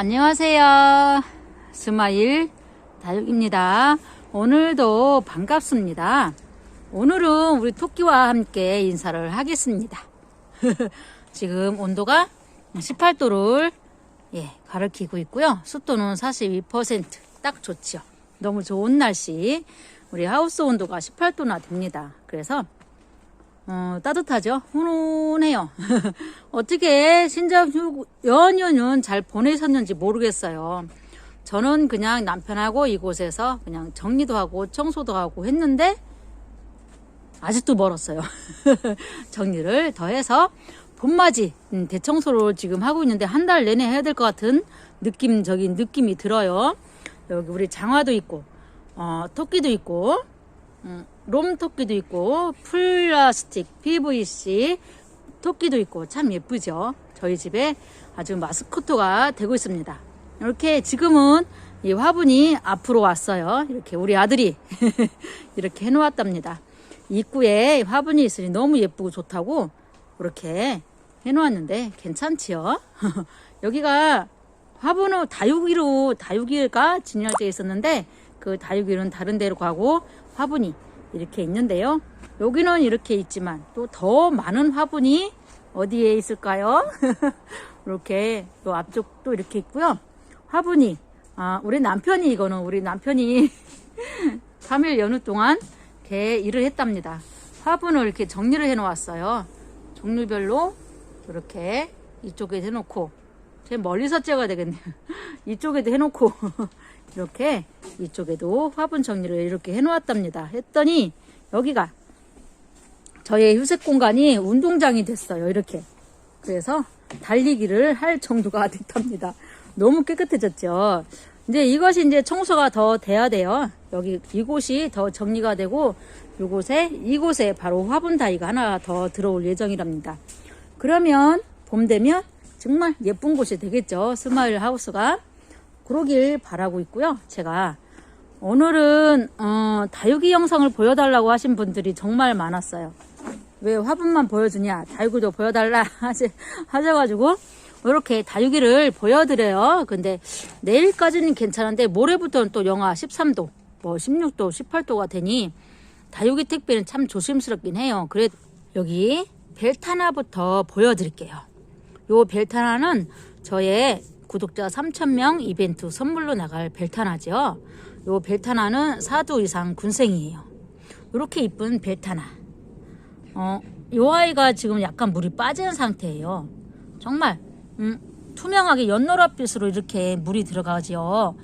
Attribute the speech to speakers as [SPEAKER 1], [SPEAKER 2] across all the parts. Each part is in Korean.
[SPEAKER 1] 안녕하세요. 스마일 다육입니다. 오늘도 반갑습니다. 오늘은 우리 토끼와 함께 인사를 하겠습니다. 지금 온도가 18도를 예, 가리키고 있고요. 습도는 42%딱 좋죠. 너무 좋은 날씨. 우리 하우스 온도가 18도나 됩니다. 그래서 어, 따뜻하죠? 훈훈해요. 어떻게 휴 연휴는 잘 보내셨는지 모르겠어요. 저는 그냥 남편하고 이곳에서 그냥 정리도 하고 청소도 하고 했는데 아직도 멀었어요. 정리를 더해서 봄맞이 음, 대청소를 지금 하고 있는데 한 달 내내 해야 될 것 같은 느낌적인 느낌이 들어요. 여기 우리 장화도 있고 어, 토끼도 있고 음, 롬 토끼도 있고 플라스틱 PVC 토끼도 있고 참 예쁘죠. 저희 집에 아주 마스코트가 되고 있습니다. 이렇게 지금은 이 화분이 앞으로 왔어요. 이렇게 우리 아들이 이렇게 해놓았답니다. 입구에 화분이 있으니 너무 예쁘고 좋다고 이렇게 해놓았는데 괜찮지요? 여기가 화분은 다육이로 다육이가 진열되어 있었는데 그 다육이는 다른 데로 가고 화분이 이렇게 있는데요. 여기는 이렇게 있지만 또 더 많은 화분이 어디에 있을까요? 이렇게 또 앞쪽도 이렇게 있고요. 화분이 아 우리 남편이 이거는 우리 남편이 3일 연휴 동안 개 일을 했답니다. 화분을 이렇게 정리를 해 놓았어요. 종류별로 이렇게 이쪽에 해놓고 제 멀리서 찍어야 되겠네요. 이쪽에도 해놓고 이렇게 이쪽에도 화분 정리를 이렇게 해놓았답니다. 했더니 여기가 저의 휴식 공간이 운동장이 됐어요. 이렇게. 그래서 달리기를 할 정도가 됐답니다. 너무 깨끗해졌죠. 이제 이것이 이제 청소가 더 돼야 돼요. 여기 이곳이 더 정리가 되고 이곳에 이곳에 바로 화분 다이가 하나 더 들어올 예정이랍니다. 그러면 봄 되면 정말 예쁜 곳이 되겠죠. 스마일 하우스가. 그러길 바라고 있고요. 제가 오늘은 어, 다육이 영상을 보여달라고 하신 분들이 정말 많았어요. 왜 화분만 보여주냐 다육이도 보여달라 하시, 하셔가지고 이렇게 다육이를 보여드려요. 근데 내일까지는 괜찮은데 모레부터는 또 영하 13도, 뭐 16도, 18도가 되니 다육이 택배는 참 조심스럽긴 해요. 그래 여기 벨타나부터 보여드릴게요. 요 벨타나는 저의 구독자 3,000명 이벤트 선물로 나갈 벨타나죠. 요 벨타나는 4도 이상 군생이에요. 이렇게 이쁜 벨타나. 어, 요 아이가 지금 약간 물이 빠진 상태예요. 정말 음, 투명하게 연노랏빛으로 이렇게 물이 들어가지요.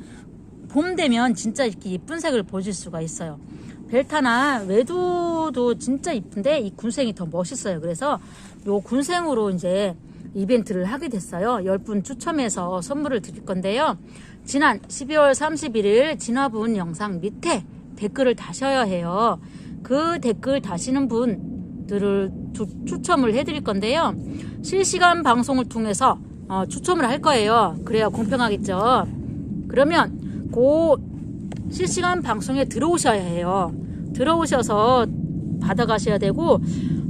[SPEAKER 1] 봄 되면 진짜 이렇게 예쁜 색을 보실 수가 있어요. 벨타나 외두도 진짜 이쁜데 이 군생이 더 멋있어요. 그래서 요 군생으로 이제 이벤트를 하게 됐어요. 10분 추첨해서 선물을 드릴 건데요. 지난 12월 31일 진화분 영상 밑에 댓글을 다셔야 해요. 그 댓글 다시는 분들을 주, 추첨을 해드릴 건데요. 실시간 방송을 통해서 어, 추첨을 할 거예요. 그래야 공평하겠죠. 그러면 그 실시간 방송에 들어오셔야 해요. 들어오셔서 받아가셔야 되고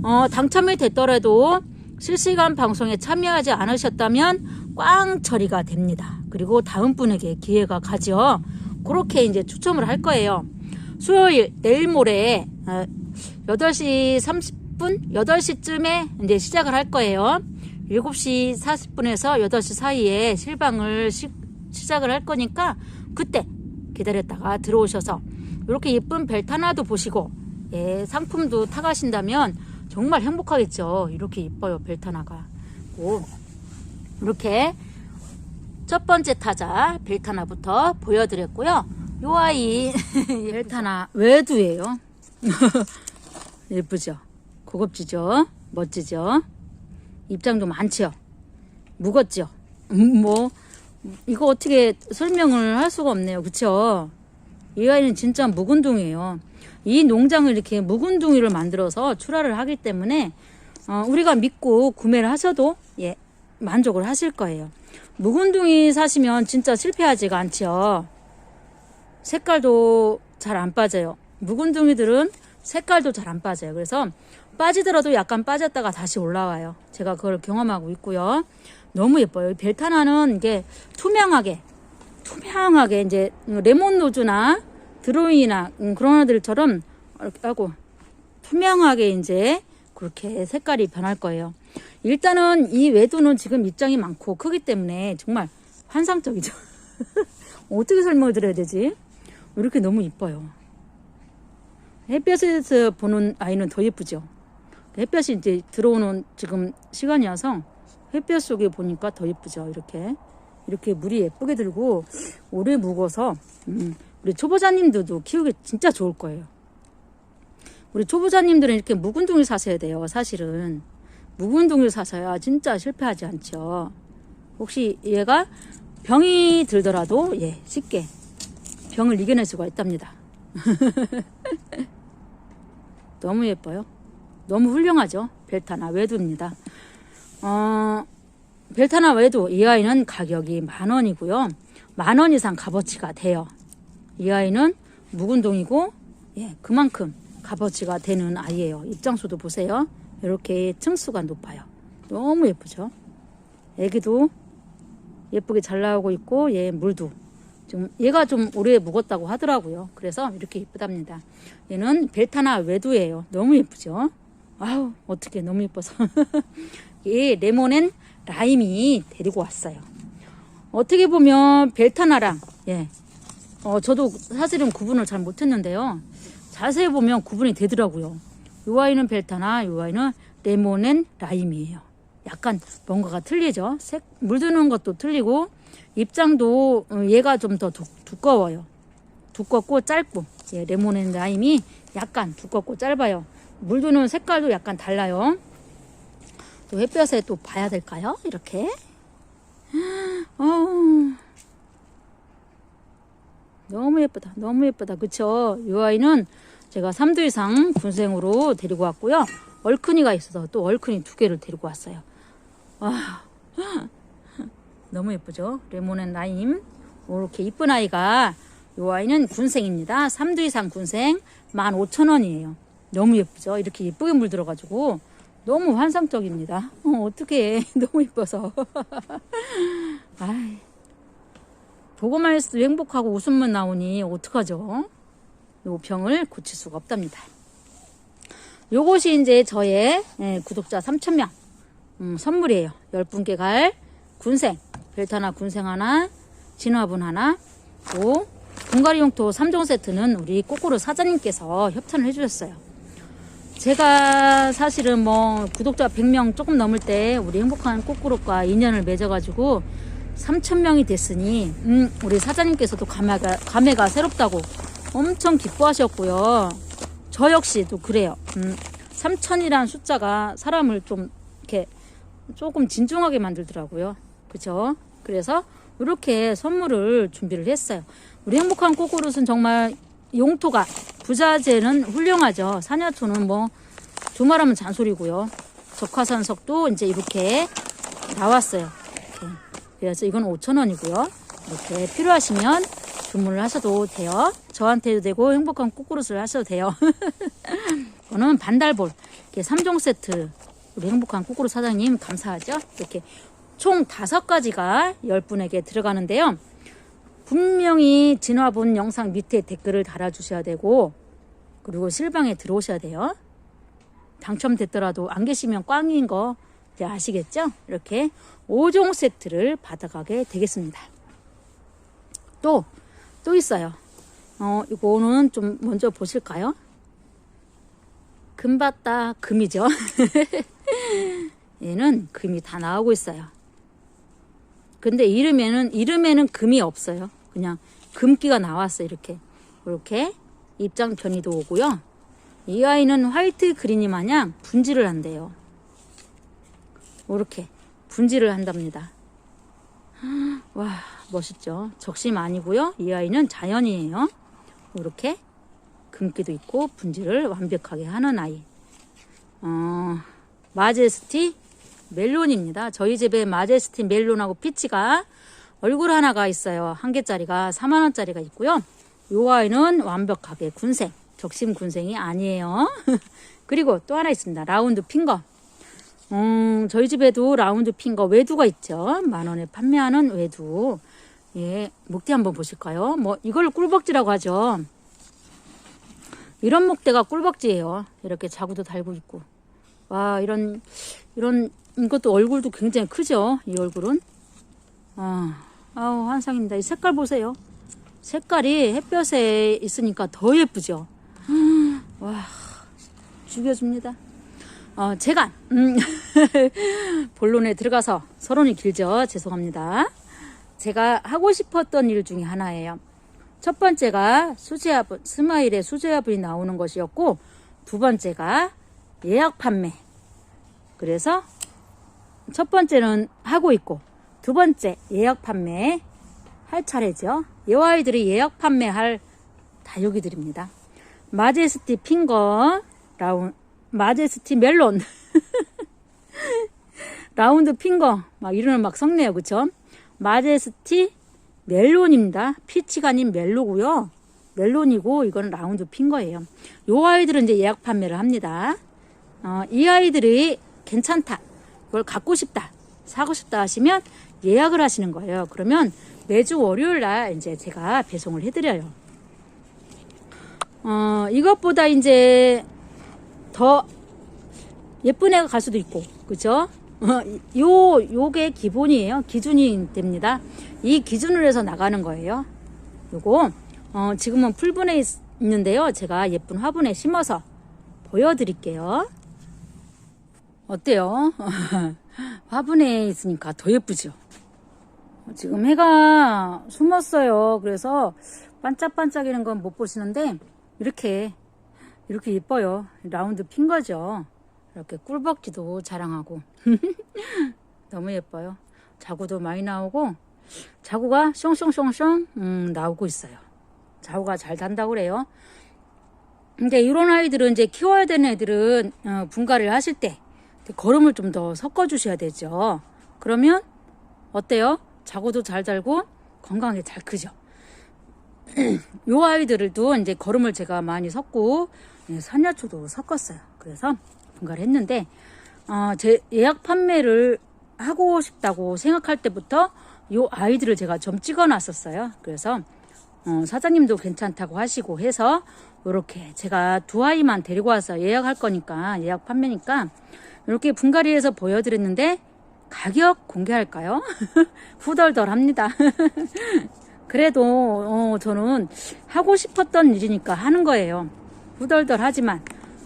[SPEAKER 1] 어, 당첨이 됐더라도 실시간 방송에 참여하지 않으셨다면 꽝 처리가 됩니다. 그리고 다음 분에게 기회가 가죠. 그렇게 이제 추첨을 할 거예요. 수요일 내일 모레 8시 30분 8시쯤에 이제 시작을 할 거예요. 7시 40분에서 8시 사이에 실방을 시, 시작을 할 거니까 그때 기다렸다가 들어오셔서 이렇게 예쁜 벨트 하나도 보시고 예, 상품도 타가신다면 정말 행복하겠죠. 이렇게 이뻐요 벨트 하나가. 오, 이렇게 첫 번째 타자 벨트 하나부터 보여드렸고요. 요 아이 벨트 하나 외두예요. 예쁘죠? 고급지죠? 멋지죠? 입장도 많죠? 무겁죠? 음, 뭐 이거 어떻게 설명을 할 수가 없네요. 그쵸? 이 아이는 진짜 묵은둥이에요. 이 농장을 이렇게 묵은둥이를 만들어서 출하를 하기 때문에 어, 우리가 믿고 구매를 하셔도 예 만족을 하실 거예요. 묵은둥이 사시면 진짜 실패하지가 않죠. 색깔도 잘 안 빠져요. 묵은둥이들은 색깔도 잘 안 빠져요. 그래서 빠지더라도 약간 빠졌다가 다시 올라와요. 제가 그걸 경험하고 있고요. 너무 예뻐요. 이 벨타나는 이게 투명하게, 투명하게 이제 레몬 노즈나 드로잉이나 음, 그런 애들처럼 이렇게 하고 투명하게 이제 그렇게 색깔이 변할 거예요. 일단은 이 외도는 지금 입장이 많고 크기 때문에 정말 환상적이죠. 어떻게 설명을 드려야 되지? 이렇게 너무 이뻐요. 햇볕에서 보는 아이는 더 예쁘죠. 햇볕이 이제 들어오는 지금 시간이어서 햇볕 속에 보니까 더 예쁘죠. 이렇게 이렇게 물이 예쁘게 들고 오래 묵어서 음, 우리 초보자님들도 키우기 진짜 좋을 거예요. 우리 초보자님들은 이렇게 묵은 동을 사셔야 돼요. 사실은 묵은 동을 사셔야 진짜 실패하지 않죠. 혹시 얘가 병이 들더라도 예 쉽게 병을 이겨낼 수가 있답니다. 너무 예뻐요. 너무 훌륭하죠. 벨타나 외두입니다. 어, 벨타나 외두 이 아이는 가격이 만 원이고요. 만 원 이상 값어치가 돼요. 이 아이는 묵은 동이고 예, 그만큼 값어치가 되는 아이예요. 입장수도 보세요. 이렇게 층수가 높아요. 너무 예쁘죠. 애기도 예쁘게 잘 나오고 있고 얘 물도 지금 얘가 좀 오래 묵었다고 하더라고요. 그래서 이렇게 예쁘답니다. 얘는 벨타나 외두예요. 너무 예쁘죠. 아우 어떻게 너무 예뻐서 얘 레몬엔 라임이 데리고 왔어요. 어떻게 보면 벨타나랑 예, 어 저도 사실은 구분을 잘 못했는데요. 자세히 보면 구분이 되더라고요. 이 아이는 벨타나, 이 아이는 레몬엔 라임이에요. 약간 뭔가가 틀리죠. 색 물드는 것도 틀리고 입장도 어, 얘가 좀 더 두꺼워요. 두껍고 짧고 예, 레몬앤 라임이 약간 두껍고 짧아요. 물드는 색깔도 약간 달라요. 또 햇볕에 또 봐야 될까요? 이렇게. 어우, 너무 예쁘다. 너무 예쁘다. 그쵸? 이 아이는 제가 3두 이상 군생으로 데리고 왔고요. 얼큰이가 있어서 또 얼큰이 두 개를 데리고 왔어요. 와, 너무 예쁘죠? 레몬앤 라임. 이렇게 이쁜 아이가 이 아이는 군생입니다. 3두 이상 군생 15,000원이에요. 너무 예쁘죠? 이렇게 예쁘게 물들어가지고 너무 환상적입니다. 어, 어떻게 너무 예뻐서. 아이, 보고만 해서도 행복하고 웃음만 나오니 어떡하죠? 요 병을 고칠 수가 없답니다. 요것이 이제 저의 예, 구독자 3,000명 음, 선물이에요. 10분께 갈 군생, 벨타나 군생 하나, 진화분 하나, 또 분갈이 용토 3종 세트는 우리 꼬꼬르 사장님께서 협찬을 해주셨어요. 제가 사실은 뭐 구독자 100명 조금 넘을 때 우리 행복한 꼬꼬르과 인연을 맺어가지고 3,000명이 됐으니 음, 우리 사장님께서도 감회가, 감회가 새롭다고 엄청 기뻐하셨고요. 저 역시도 그래요. 음, 3,000이라는 숫자가 사람을 좀 이렇게 조금 진중하게 만들더라고요. 그죠? 그래서 이렇게 선물을 준비를 했어요. 우리 행복한 꼬꼬릇은 정말 용토가 부자재는 훌륭하죠. 사냐초는 뭐 두말하면 잔소리고요. 적화산석도 이제 이렇게 나왔어요. 그래서 이건 5,000원이고요. 이렇게 필요하시면 주문을 하셔도 돼요. 저한테도 되고 행복한 꼬꼬릇을 하셔도 돼요. 이거는 반달볼 이렇게 3종 세트 우리 행복한 꼬꼬릇 사장님 감사하죠. 이렇게 총 다섯 가지가 10분에게 들어가는데요. 분명히 진화본 영상 밑에 댓글을 달아주셔야 되고 그리고 실방에 들어오셔야 돼요. 당첨됐더라도 안 계시면 꽝인 거 이제 아시겠죠? 이렇게 5종 세트를 받아가게 되겠습니다. 또, 또 있어요. 어, 이거는 좀 먼저 보실까요? 금봤다 금이죠. 얘는 금이 다 나오고 있어요. 근데 이름에는 이름에는 금이 없어요. 그냥 금기가 나왔어 이렇게 이렇게 입장 편의도 오고요. 이 아이는 화이트 그린이 마냥 분질을 한대요. 이렇게 분질을 한답니다. 와 멋있죠. 적심 아니고요. 이 아이는 자연이에요. 이렇게 금기도 있고 분질을 완벽하게 하는 아이. 어, 마제스티 멜론입니다. 저희 집에 마제스티 멜론하고 피치가 얼굴 하나가 있어요. 한 개짜리가 4만원짜리가 있고요. 요 아이는 완벽하게 군생, 적심 군생이 아니에요. 그리고 또 하나 있습니다. 라운드 핑거. 음, 저희 집에도 라운드 핑거 외두가 있죠. 만 원에 판매하는 외두. 예, 목대 한번 보실까요? 뭐, 이걸 꿀벅지라고 하죠. 이런 목대가 꿀벅지예요. 이렇게 자구도 달고 있고. 와, 이런, 이런, 이것도 얼굴도 굉장히 크죠. 이 얼굴은. 아, 아우, 환상입니다. 이 색깔 보세요. 색깔이 햇볕에 있으니까 더 예쁘죠. 와, 죽여줍니다. 어, 제가, 음, 본론에 들어가서 서론이 길죠. 죄송합니다. 제가 하고 싶었던 일 중에 하나예요. 첫 번째가 수제화분, 스마일에 수제화분이 나오는 것이었고, 두 번째가 예약 판매. 그래서 첫 번째는 하고 있고, 두 번째 예약 판매 할 차례죠. 이 아이들이 예약 판매할 다육이들입니다. 마제스티 핑거, 라운, 마제스티 멜론, 라운드 핑거, 막 이름을 막 섞네요. 그쵸? 마제스티 멜론입니다. 피치가 아닌 멜로고요. 멜론이고 이건 라운드 핑거예요. 요 아이들은 이제 예약 판매를 합니다. 어, 이 아이들이 괜찮다. 이걸 갖고 싶다. 사고 싶다 하시면 예약을 하시는 거예요. 그러면 매주 월요일 날 이제 제가 배송을 해드려요. 어, 이것보다 이제 더 예쁜 애가 갈 수도 있고, 그죠? 어, 요, 요게 기본이에요. 기준이 됩니다. 이 기준으로 해서 나가는 거예요. 요거, 어, 지금은 풀분에 있, 있는데요. 제가 예쁜 화분에 심어서 보여드릴게요. 어때요? 화분에 있으니까 더 예쁘죠? 지금 해가 숨었어요. 그래서 반짝반짝이는 건 못 보시는데, 이렇게, 이렇게 예뻐요. 라운드 핀 거죠. 이렇게 꿀벅지도 자랑하고. 너무 예뻐요. 자구도 많이 나오고, 자구가 숑숑숑숑, 음, 나오고 있어요. 자구가 잘 단다고 그래요. 근데 이런 아이들은 이제 키워야 되는 애들은, 어, 분갈이를 하실 때, 거름을 좀 더 섞어 주셔야 되죠. 그러면, 어때요? 자구도 잘 달고, 건강하게 잘 크죠. 요 아이들도 이제 거름을 제가 많이 섞고 예, 산야초도 섞었어요. 그래서 분갈이 했는데 어, 제 예약 판매를 하고 싶다고 생각할 때부터 요 아이들을 제가 좀 찍어 놨었어요. 그래서 어, 사장님도 괜찮다고 하시고 해서 이렇게 제가 두 아이만 데리고 와서 예약할 거니까 예약 판매니까 이렇게 분갈이해서 보여드렸는데 가격 공개할까요? 후덜덜합니다. 그래도 어, 저는 하고 싶었던 일이니까 하는 거예요. 후덜덜하지만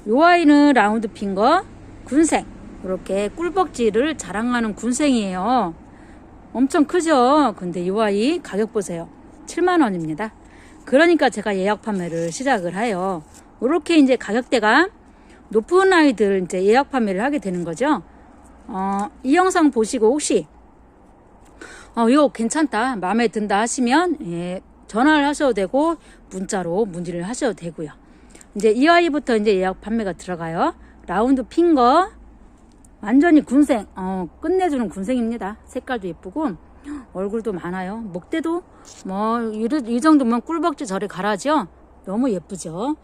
[SPEAKER 1] 요 아이는 라운드 핑거 군생 이렇게 꿀벅지를 자랑하는 군생이에요. 엄청 크죠? 근데 이 아이 가격 보세요. 7만 원입니다. 그러니까 제가 예약 판매를 시작을 해요. 이렇게 이제 가격대가 높은 아이들 이제 예약 판매를 하게 되는 거죠. 어, 이 영상 보시고 혹시 어, 이거 괜찮다, 마음에 든다 하시면, 예, 전화를 하셔도 되고, 문자로 문의를 하셔도 되고요. 이제 이 아이부터 이제 예약 판매가 들어가요. 라운드 핑거, 완전히 군생, 어, 끝내주는 군생입니다. 색깔도 예쁘고, 얼굴도 많아요. 목대도, 뭐, 이, 이 정도면 꿀벅지 저리 가라죠? 너무 예쁘죠?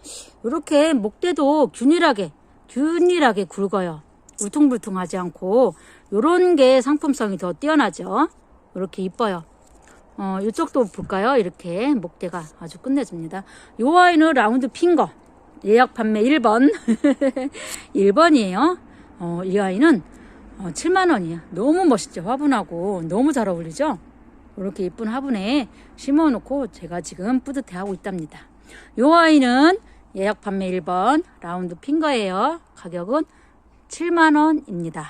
[SPEAKER 1] 이렇게 목대도 균일하게, 균일하게 굵어요. 울퉁불퉁하지 않고, 요런 게 상품성이 더 뛰어나죠? 이렇게 이뻐요. 어, 이쪽도 볼까요? 이렇게 목대가 아주 끝내줍니다. 요 아이는 라운드 핑거. 예약 판매 1번. 1번이에요. 어, 이 아이는 어, 7만원이야. 너무 멋있죠? 화분하고. 너무 잘 어울리죠? 이렇게 이쁜 화분에 심어 놓고 제가 지금 뿌듯해 하고 있답니다. 요 아이는 예약 판매 1번 라운드 핑거예요. 가격은 7만원입니다.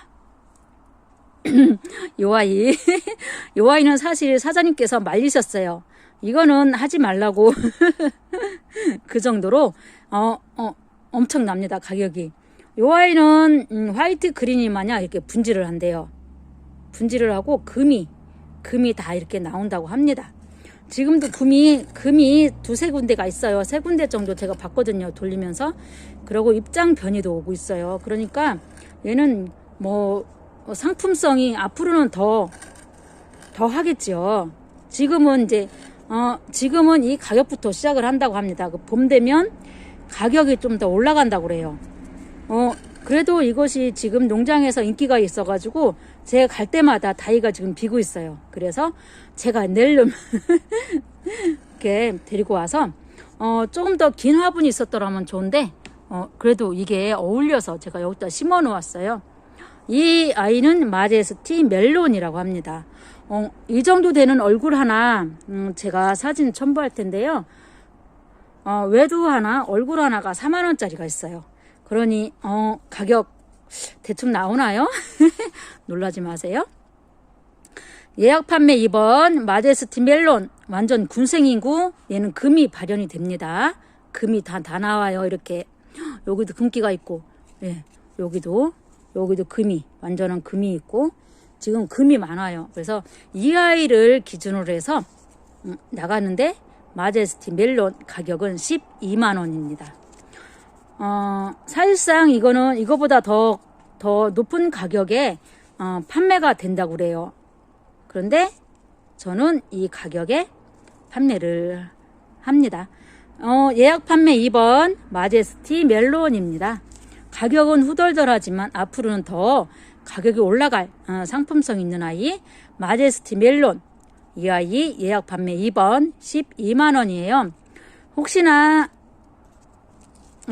[SPEAKER 1] 요 아이, 요 아이는 사실 사장님께서 말리셨어요. 이거는 하지 말라고. 그 정도로, 어, 어, 엄청납니다, 가격이. 요 아이는, 음, 화이트 그린이 마냥 이렇게 분질을 한대요. 분질을 하고 금이, 금이 다 이렇게 나온다고 합니다. 지금도 금이, 금이 두세 군데가 있어요. 세 군데 정도 제가 봤거든요, 돌리면서. 그리고 입장 변이도 오고 있어요. 그러니까 얘는 뭐, 어, 상품성이 앞으로는 더, 더 하겠죠. 지금은 이제, 어, 지금은 이 가격부터 시작을 한다고 합니다. 그 봄 되면 가격이 좀 더 올라간다고 그래요. 어, 그래도 이것이 지금 농장에서 인기가 있어가지고 제가 갈 때마다 다이가 지금 비고 있어요. 그래서 제가 낼름 이렇게 데리고 와서 어, 조금 더 긴 화분이 있었더라면 좋은데 어, 그래도 이게 어울려서 제가 여기다 심어 놓았어요. 이 아이는 마제스티 멜론이라고 합니다. 어, 이 정도 되는 얼굴 하나 음, 제가 사진 첨부할 텐데요. 어, 외두 하나, 얼굴 하나가 4만 원짜리가 있어요. 그러니 어, 가격 대충 나오나요? 놀라지 마세요. 예약 판매 2번 마제스티 멜론 완전 군생이고 얘는 금이 발현이 됩니다. 금이 다, 다 나와요. 이렇게 여기도 금기가 있고 예, 여기도 여기도 금이 완전한 금이 있고 지금 금이 많아요. 그래서 이 아이를 기준으로 해서 음, 나가는데 마제스티 멜론 가격은 12만 원입니다. 어, 사실상 이거는 이거보다 더, 더 높은 가격에 어, 판매가 된다고 그래요. 그런데 저는 이 가격에 판매를 합니다. 어, 예약 판매 2번 마제스티 멜론입니다. 가격은 후덜덜하지만 앞으로는 더 가격이 올라갈 어, 상품성 있는 아이 마제스티 멜론. 이 아이 예약 판매 2번 12만 원이에요. 혹시나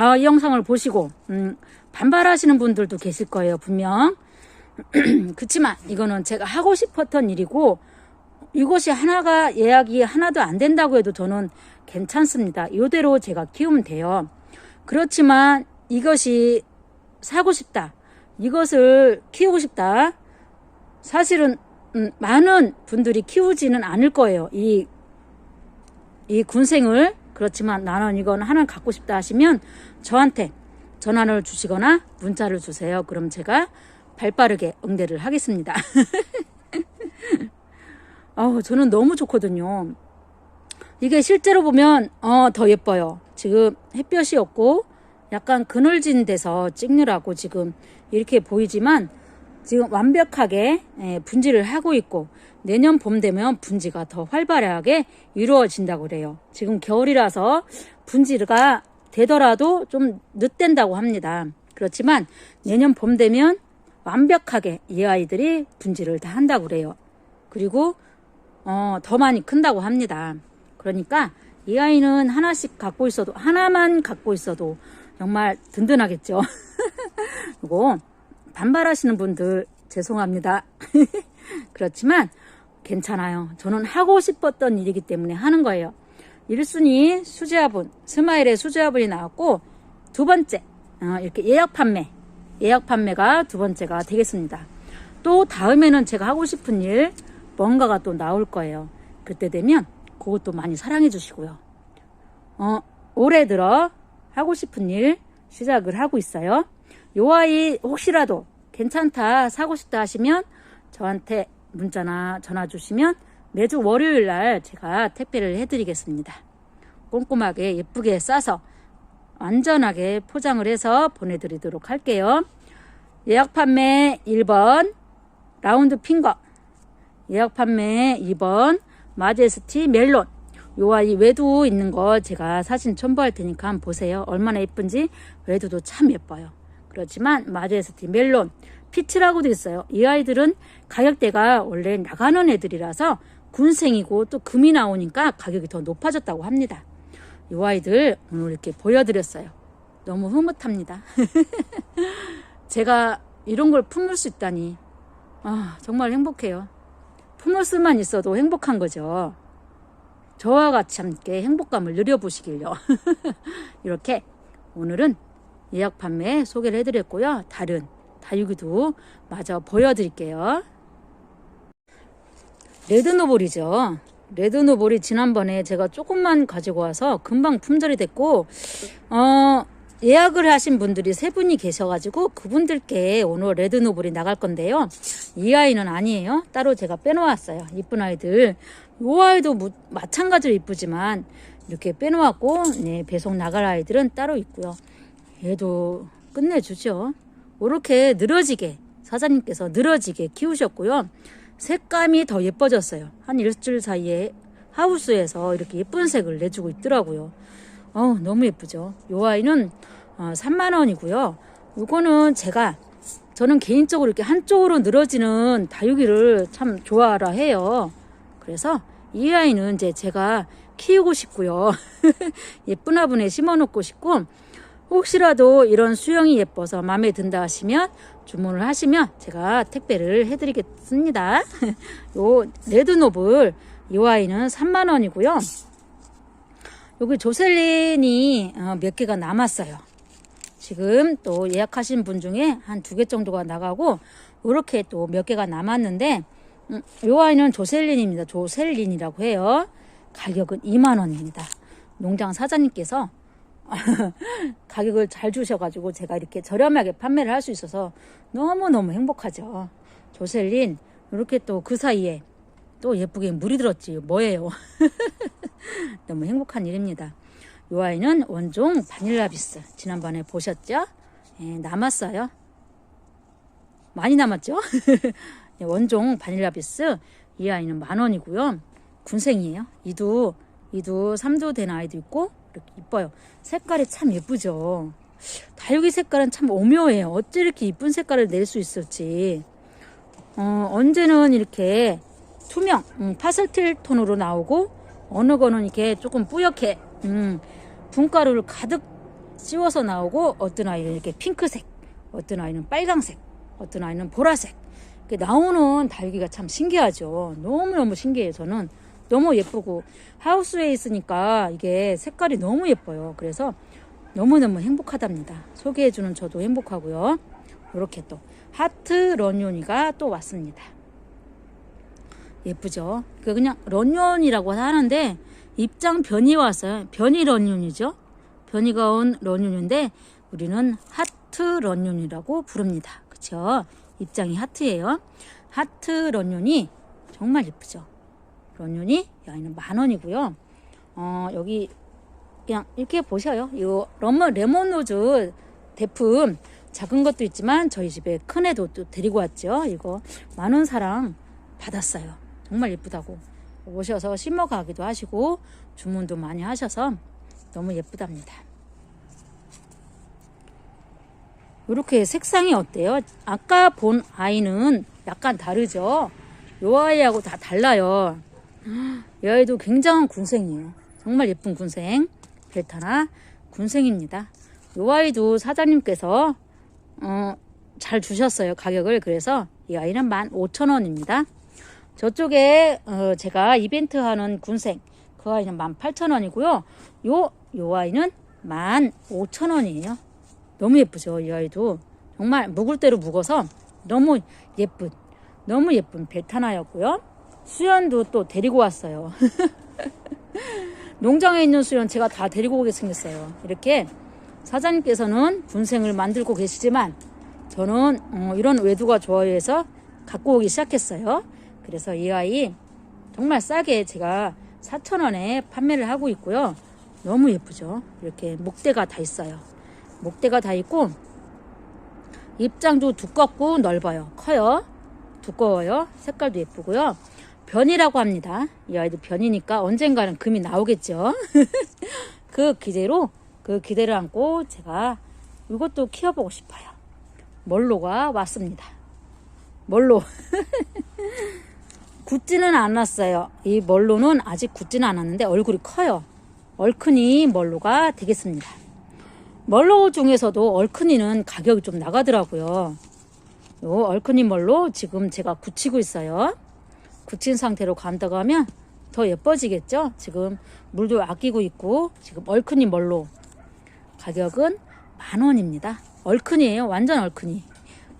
[SPEAKER 1] 어, 이 영상을 보시고 음, 반발하시는 분들도 계실 거예요 분명. 그렇지만 이거는 제가 하고 싶었던 일이고 이것이 하나가 예약이 하나도 안 된다고 해도 저는 괜찮습니다. 이대로 제가 키우면 돼요. 그렇지만 이것이 사고 싶다 이것을 키우고 싶다 사실은 음, 많은 분들이 키우지는 않을 거예요 이, 이 군생을 그렇지만 나는 이건 하나 갖고 싶다 하시면 저한테 전화를 주시거나 문자를 주세요. 그럼 제가 발 빠르게 응대를 하겠습니다. 어, 저는 너무 좋거든요. 이게 실제로 보면 어, 더 예뻐요. 지금 햇볕이 없고 약간 그늘진 데서 찍느라고 지금 이렇게 보이지만 지금 완벽하게 예, 분지를 하고 있고 내년 봄 되면 분지가 더 활발하게 이루어진다고 그래요. 지금 겨울이라서 분지가 되더라도 좀 늦된다고 합니다. 그렇지만 내년 봄 되면 완벽하게 이 아이들이 분지를 다 한다고 그래요. 그리고 어, 더 많이 큰다고 합니다. 그러니까 이 아이는 하나씩 갖고 있어도 하나만 갖고 있어도 정말 든든하겠죠. 이거 반발하시는 분들 죄송합니다. 그렇지만 괜찮아요. 저는 하고 싶었던 일이기 때문에 하는 거예요. 1순위 수제화분, 스마일의 수제화분이 나왔고 두 번째 어, 이렇게 예약 판매, 예약 판매가 두 번째가 되겠습니다. 또 다음에는 제가 하고 싶은 일 뭔가가 또 나올 거예요. 그때 되면 그것도 많이 사랑해 주시고요. 어, 올해 들어 하고 싶은 일 시작을 하고 있어요. 요 아이 혹시라도 괜찮다 사고 싶다 하시면 저한테 문자나 전화 주시면 매주 월요일 날 제가 택배를 해드리겠습니다. 꼼꼼하게 예쁘게 싸서 안전하게 포장을 해서 보내드리도록 할게요. 예약 판매 1번 라운드 핑거 예약 판매 2번 마제스티 멜론 요 아 이 외두 있는 거 제가 사진 첨부할 테니까 한번 보세요. 얼마나 예쁜지 외두도 참 예뻐요. 그렇지만 마제스티 멜론 피치라고도 있어요. 이 아이들은 가격대가 원래 나가는 애들이라서 군생이고 또 금이 나오니까 가격이 더 높아졌다고 합니다. 이 아이들 오늘 이렇게 보여드렸어요. 너무 흐뭇합니다. 제가 이런 걸 품을 수 있다니 아, 정말 행복해요. 품을 수만 있어도 행복한 거죠. 저와 같이 함께 행복감을 누려보시길요. 이렇게 오늘은 예약 판매 소개를 해드렸고요. 다른 다육이도 마저 보여드릴게요. 레드노볼이죠. 레드노볼이 지난번에 제가 조금만 가지고 와서 금방 품절이 됐고, 어, 예약을 하신 분들이 세 분이 계셔가지고 그분들께 오늘 레드노블이 나갈 건데요. 이 아이는 아니에요. 따로 제가 빼놓았어요. 이쁜 아이들. 이 아이도 무, 마찬가지로 이쁘지만 이렇게 빼놓았고, 네, 배송 나갈 아이들은 따로 있고요. 얘도 끝내주죠. 이렇게 늘어지게 사장님께서 늘어지게 키우셨고요. 색감이 더 예뻐졌어요. 한 일주일 사이에 하우스에서 이렇게 예쁜 색을 내주고 있더라고요. 어 너무 예쁘죠. 이 아이는 어, 3만 원이고요. 이거는 제가 저는 개인적으로 이렇게 한쪽으로 늘어지는 다육이를 참 좋아라 해요. 그래서 이 아이는 이제 제가 키우고 싶고요. 예쁜 화분에 심어 놓고 싶고 혹시라도 이런 수영이 예뻐서 마음에 든다 하시면 주문을 하시면 제가 택배를 해드리겠습니다. 요 레드노블 이 아이는 3만 원이고요. 여기 조셀린이 어, 몇 개가 남았어요. 지금 또 예약하신 분 중에 한 두 개 정도가 나가고 이렇게 또 몇 개가 남았는데 음, 요 아이는 조셀린입니다. 조셀린이라고 해요. 가격은 2만 원입니다. 농장 사장님께서 가격을 잘 주셔가지고 제가 이렇게 저렴하게 판매를 할 수 있어서 너무너무 행복하죠. 조셀린 이렇게 또 그 사이에 또 예쁘게 물이 들었지 뭐예요. 너무 행복한 일입니다. 이 아이는 원종 바닐라 비스 지난번에 보셨죠? 예, 남았어요. 많이 남았죠? 예, 원종 바닐라 비스 이 아이는 만 원이고요. 군생이에요. 이도 이도 3도 된 아이도 있고 이렇게 이뻐요. 색깔이 참 예쁘죠. 다육이 색깔은 참 오묘해요. 어째 이렇게 이쁜 색깔을 낼 수 있을지. 어, 언제는 이렇게 투명, 음, 파스텔 톤으로 나오고 어느 거는 이렇게 조금 뿌옇게 음, 분가루를 가득 씌워서 나오고 어떤 아이는 이렇게 핑크색, 어떤 아이는 빨강색, 어떤 아이는 보라색. 이렇게 나오는 다육이가 참 신기하죠. 너무너무 신기해요. 저는 너무 예쁘고 하우스에 있으니까 이게 색깔이 너무 예뻐요. 그래서 너무너무 행복하답니다. 소개해주는 저도 행복하고요. 이렇게 또 하트 런요니가 또 왔습니다. 예쁘죠? 그 그냥 런윤이라고 하는데 입장 변이 왔어요. 변이 런윤이죠. 변이가 온 런윤인데 우리는 하트 런윤이라고 부릅니다. 그쵸? 입장이 하트예요. 하트 런윤이 정말 예쁘죠. 런윤이 여기는 만 원이고요. 어, 여기 그냥 이렇게 보셔요. 이거 레몬 레몬로즈 대품 작은 것도 있지만 저희 집에 큰 애도 또 데리고 왔죠. 이거 만원 사랑 받았어요. 정말 예쁘다고 오셔서 심어 가기도 하시고 주문도 많이 하셔서 너무 예쁘답니다. 이렇게 색상이 어때요? 아까 본 아이는 약간 다르죠? 요 아이하고 다 달라요. 이 아이도 굉장한 군생이에요. 정말 예쁜 군생. 벨타나 군생입니다. 요 아이도 사장님께서 어, 잘 주셨어요. 가격을. 그래서 이 아이는 15,000원입니다. 저쪽에 어, 제가 이벤트 하는 군생 그 아이는 18,000원이고요. 요, 요 아이는 15,000원이에요. 너무 예쁘죠. 이 아이도. 정말 묵을 대로 묵어서 너무 예쁜, 너무 예쁜 벨타나였고요. 수연도 또 데리고 왔어요. 농장에 있는 수연 제가 다 데리고 오게 생겼어요. 이렇게 사장님께서는 군생을 만들고 계시지만 저는 어, 이런 외두가 좋아해서 갖고 오기 시작했어요. 그래서 이 아이 정말 싸게 제가 4,000원에 판매를 하고 있고요. 너무 예쁘죠? 이렇게 목대가 다 있어요. 목대가 다 있고 입장도 두껍고 넓어요. 커요. 두꺼워요. 색깔도 예쁘고요. 변이라고 합니다. 이 아이도 변이니까 언젠가는 금이 나오겠죠. 그 기대로 그 기대를 안고 제가 이것도 키워보고 싶어요. 멀로가 왔습니다. 멀로. 굳지는 않았어요. 이 멀로는 아직 굳지는 않았는데 얼굴이 커요. 얼큰이 멀로가 되겠습니다. 멀로 중에서도 얼큰이는 가격이 좀 나가더라고요. 요 얼큰이 멀로 지금 제가 굳히고 있어요. 굳힌 상태로 간다고 하면 더 예뻐지겠죠? 지금 물도 아끼고 있고 지금 얼큰이 멀로 가격은 만 원입니다. 얼큰이에요. 완전 얼큰이.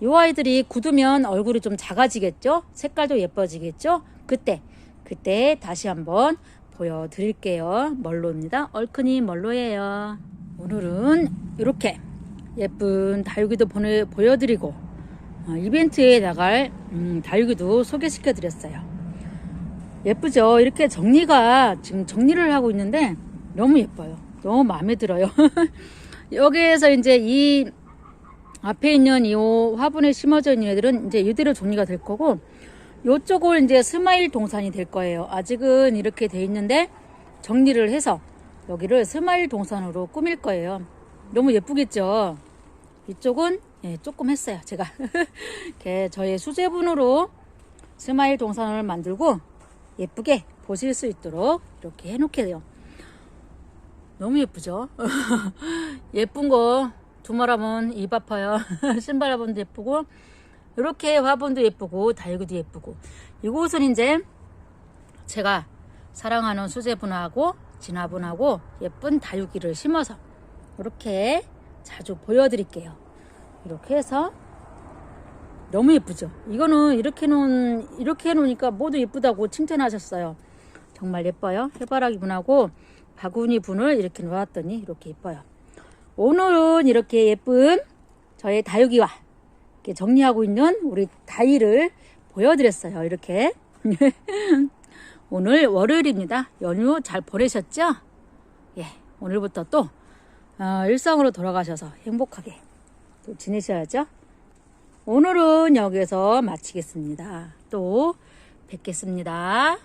[SPEAKER 1] 이 아이들이 굳으면 얼굴이 좀 작아지겠죠? 색깔도 예뻐지겠죠? 그때, 그때 다시 한번 보여드릴게요. 멀로입니다. 얼큰이 멀로예요. 오늘은 이렇게 예쁜 다육이도 보내, 보여드리고 어, 이벤트에 나갈 음, 다육이도 소개시켜 드렸어요. 예쁘죠? 이렇게 정리가 지금 정리를 하고 있는데 너무 예뻐요. 너무 마음에 들어요. 여기에서 이제 이 앞에 있는 이 화분에 심어져 있는 애들은 이제 이대로 정리가 될 거고 요쪽을 이제 스마일 동산이 될 거예요. 아직은 이렇게 돼 있는데 정리를 해서 여기를 스마일 동산으로 꾸밀 거예요. 너무 예쁘겠죠? 이쪽은 예, 조금 했어요. 제가 이렇게 저의 수제분으로 스마일 동산을 만들고 예쁘게 보실 수 있도록 이렇게 해놓게요. 너무 예쁘죠? 예쁜 거 두말하면 입 아파요. 신발 화분도 예쁘고 이렇게 화분도 예쁘고 다육이도 예쁘고 이곳은 이제 제가 사랑하는 수제분하고 진화분하고 예쁜 다육이를 심어서 이렇게 자주 보여드릴게요. 이렇게 해서 너무 예쁘죠? 이거는 이렇게 놓은, 이렇게 해놓으니까 모두 예쁘다고 칭찬하셨어요. 정말 예뻐요. 해바라기 분하고 바구니 분을 이렇게 놓았더니 이렇게 예뻐요. 오늘은 이렇게 예쁜 저의 다육이와 이렇게 정리하고 있는 우리 다이를 보여드렸어요. 이렇게. 오늘 월요일입니다. 연휴 잘 보내셨죠? 예, 오늘부터 또 어, 일상으로 돌아가셔서 행복하게 또 지내셔야죠. 오늘은 여기서 마치겠습니다. 또 뵙겠습니다.